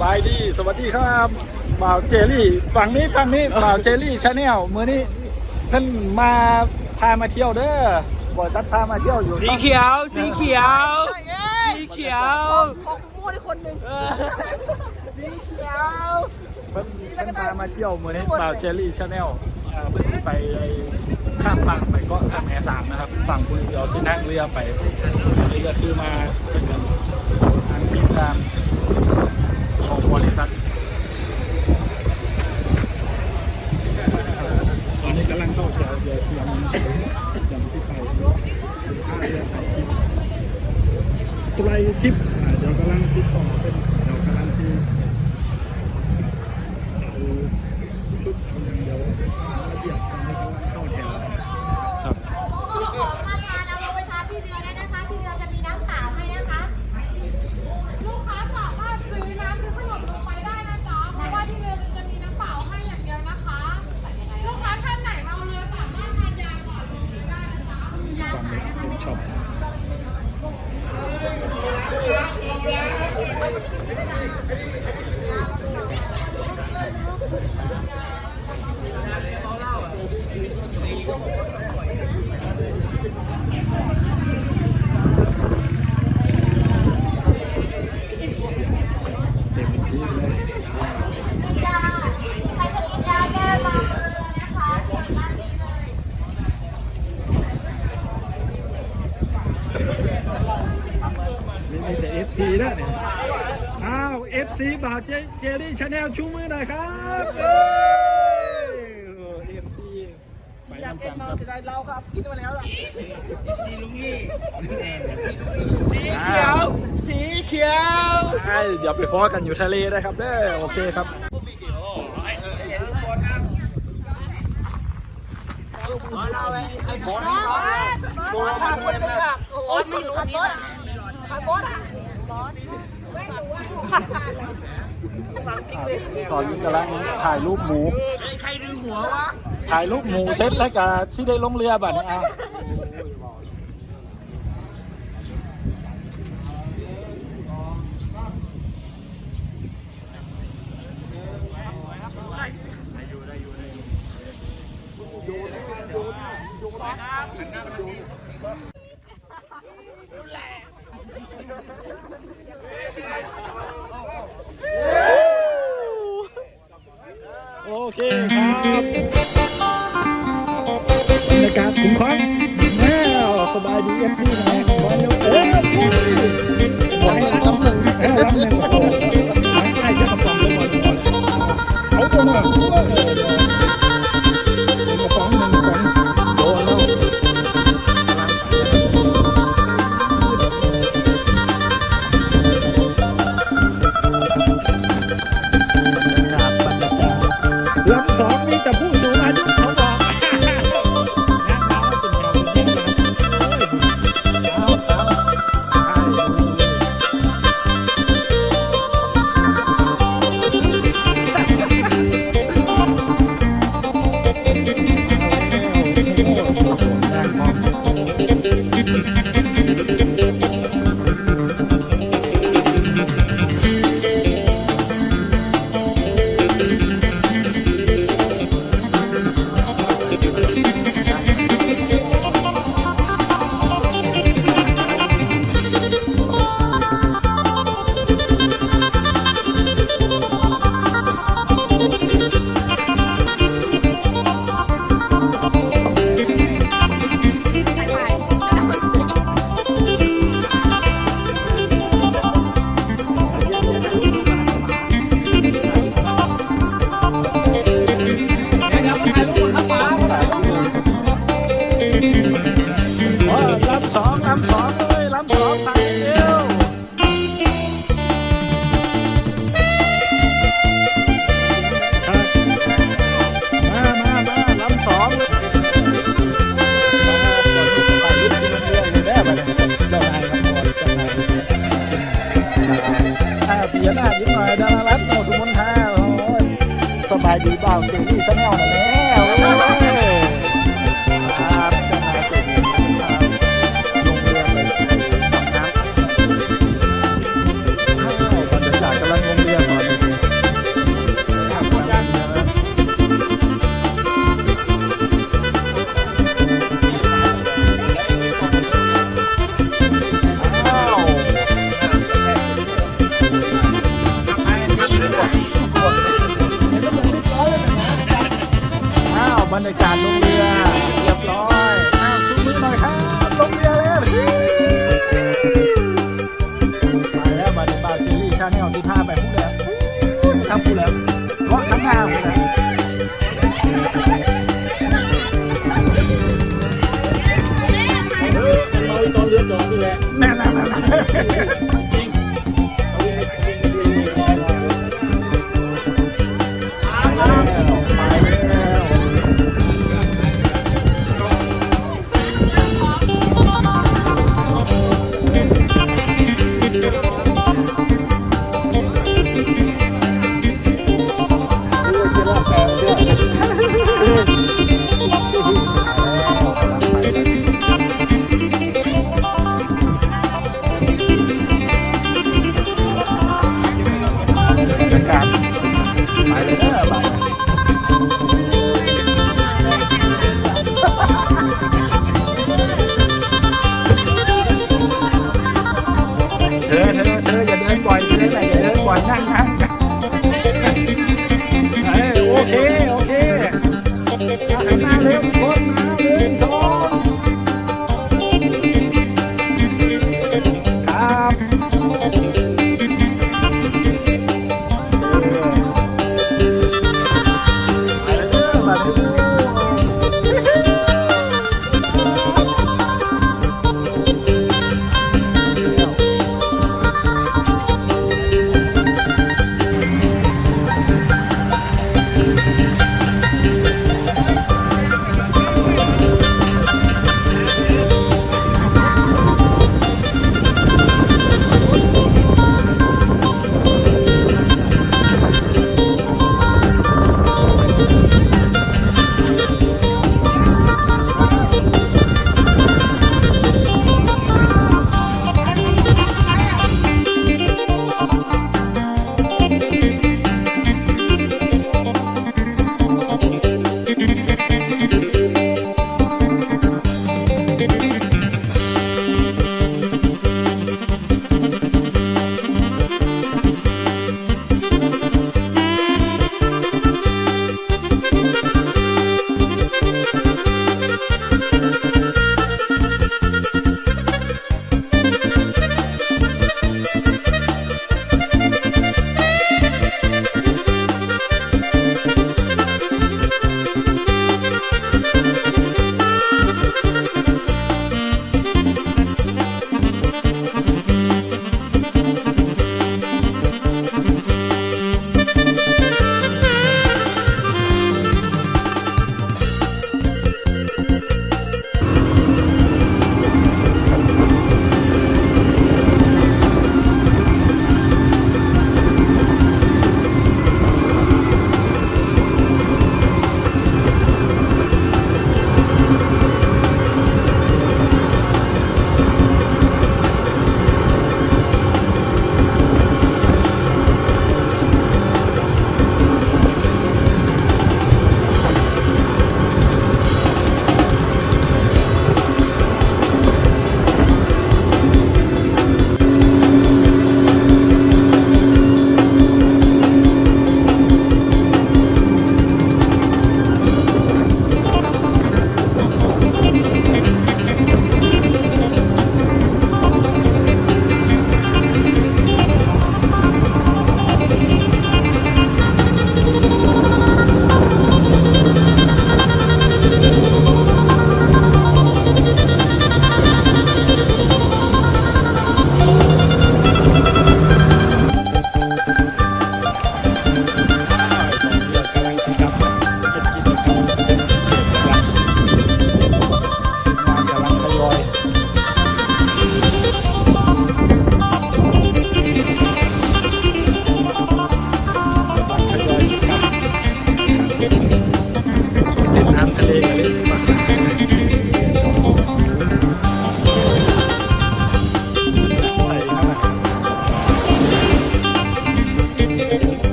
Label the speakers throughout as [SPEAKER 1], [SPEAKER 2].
[SPEAKER 1] บายดี สวัสดีครับบ่าวเจลี่ ฝั่งนี้ฝั่งนี้บ่าวเจลี่ชาแนลมือนี้เพิ่นมาพามาเที่ยวเด้อบริษัทพามาเที่ยวอยู่
[SPEAKER 2] สีเขียว สีเขียว สีเขียว
[SPEAKER 3] ของพูดได้คนหนึ่งสีเขียว
[SPEAKER 1] เพิ่นเพิ่นพามาเที่ยวมือนี้บ่าวเจลี่ชาแนลเพิ่นสิไปไอ้ข้ามฝั่งไปเกาะสามแหสามนะครับ ฝั่งคุณเดียวสินั่งเรือไปนี่ก็คือมาเป็นทางทีมงานของ บริษัท ตอนนี้กำลังเข้าแถวเดี๋ยวยังยังชิปไปถึงท่าเรือสายทิพย์ไตรทิปเดี๋ยวกำลังติดต่อเป็น Hey, hey, hey. าว FC บ่าวเจเจลี่ชาแนลชูมือหน่อยครับเอ้ยเออ FC ไป
[SPEAKER 3] อยาก
[SPEAKER 1] นำ
[SPEAKER 3] กิ
[SPEAKER 1] กันน
[SPEAKER 3] เมา
[SPEAKER 1] ครับ
[SPEAKER 3] เสียดายเราครับกินมาแล้วล่ะ
[SPEAKER 2] สีลุงนี่สีเขียว สีเขียว
[SPEAKER 1] ใช่เดี๋ยวไปพอกันอยู่ทะเลนะครับเด้อโอเคครับ
[SPEAKER 3] เราไอ้ไอ้บอสบอสขาดคนหนึ่งอะโอ้ยไม่รู้บอสอะบอสอะ
[SPEAKER 1] ตอนนี้กำลังถ่ายรูปหมู
[SPEAKER 2] ใครดึงหัววะ
[SPEAKER 1] ถ่ายรูปหมูเสร็จแล้วก็สิได้ลงเรือบัดนี้อะโอเคครั บบรรยากาศคุ้มครองแม่สบายดีเอฟซีนะบอลเอ้ยลำหนึ่งลำหนึ่งเออลำหนึ่งโอ้ยใกล้จะกระป๋องเลยบอลเอาตัวมาเ来来来嘿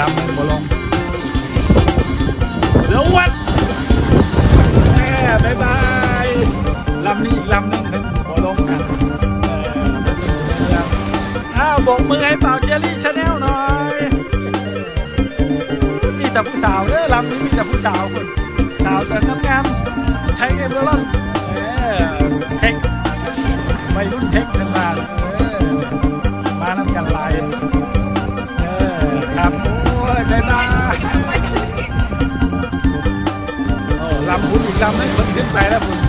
[SPEAKER 1] ลำบ่ลงเดี๋ยววัดแม่บายบายลำนี้ลำนึงบ่ลงนะอ้าวบอกมือให้เปล่าเจลี่ชาแนลหน่อยมีแต่ผู้สาวเด้อลำนี้มีแต่ผู้สาวคนสาวแต่ทำงานใช้เงินตลอด 两门口停摆了不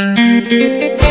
[SPEAKER 1] Thank you.